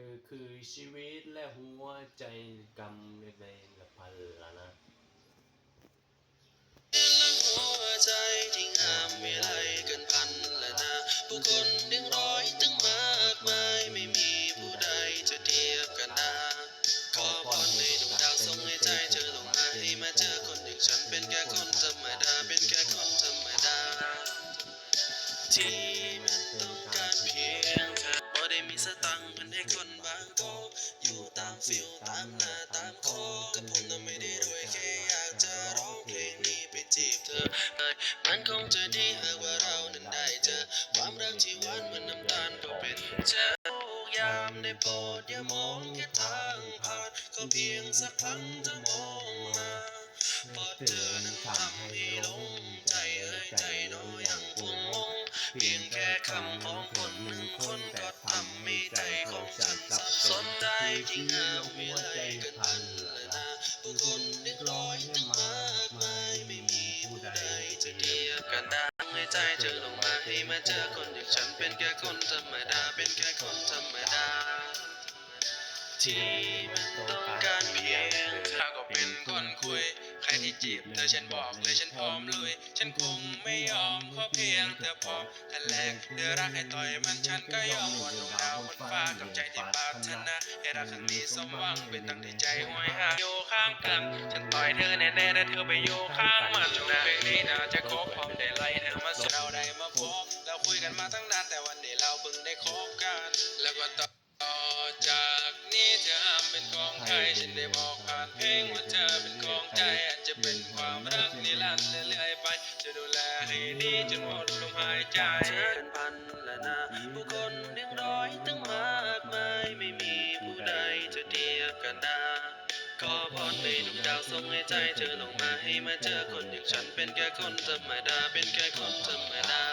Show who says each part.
Speaker 1: คือคือชีวิตและหัวใจกำในละพันละนะ
Speaker 2: หัวใจที่งามวิไลเกินพันละนะ ผู้คนเรียงร้อยตั้งมากมายไม่มีผู้ใดจะเทียบกันได้ขอพรให้ดวงดาวส่งให้ใจเธอลงมาให้มาเจอคนอย่างฉันเป็นแค่คนธรรมดาเป็นแค่คนธรรมดาที่ ฟิลตามหน้าตามคอกับผมน่ะไม่ได้รวยแค่อยากจะร้องเพลงนี้ไปจีบเธอมันคงจะดีหากว่าเรานั้นได้เจอความรักที่หวานเหมือนน้ำตาลก็เป็นเจอทุกยามได้โปรดอย่ามองแค่ทางผ่านก็เพียงสักครั้งจะมองมาเพราะเธอนั้นทำให้หลงใจเอ้ยใจน้อยยังคงงงเพียงแค่คำของคนหนึ่ง มาให้มาเจอคนอย่างฉันเป็นแค่คนธรรมดา เป็นแค่คนธรรมดา ที่มันต้องการเพียงเธอก็เป็นคนคุย ใครที่จีบเธอฉันบอกเลยฉันพร้อมลุย ฉันคงไม่ยอมขอเพียงเธอพอทันแรกเธอรักให้ต่อยมันฉันก็ยอมวนดวงดาวบนฟ้ากับใจที่ปรารถนาให้รักครั้งนี้สมหวังเป็นตั้งที่ใจหวยหาอยู่ข้างกัน ฉันต่อยเธอแน่ๆแต่เธอไปอยู่ข้างมันนะเพลงนี้น่าจะครบพร้อมได้ไล่เธอมาสู่เร มาตั้งนานแต่วันนี้เราเพิ่งได้คบกัน แล้วก็ต่อจากนี้เธอห้ามเป็นของใครฉันได้บอกผ่านเพลงว่าเธอเป็นของใจอาจจะเป็นความรักนิรันดร์เรื่อยๆไป จะดูแลให้ดีจนหมดลมหายใจเธอเป็นพันและนะผู้คนเรียงร้อยตั้งมากมายไม่มีผู้ใดจะเทียบกันได้ขอพรให้ดวงดาวส่งให้ใจเธอลงมาให้มาเจอคนอย่างฉันเป็นแค่คนธรรมดาเป็นแค่คนธรรมดา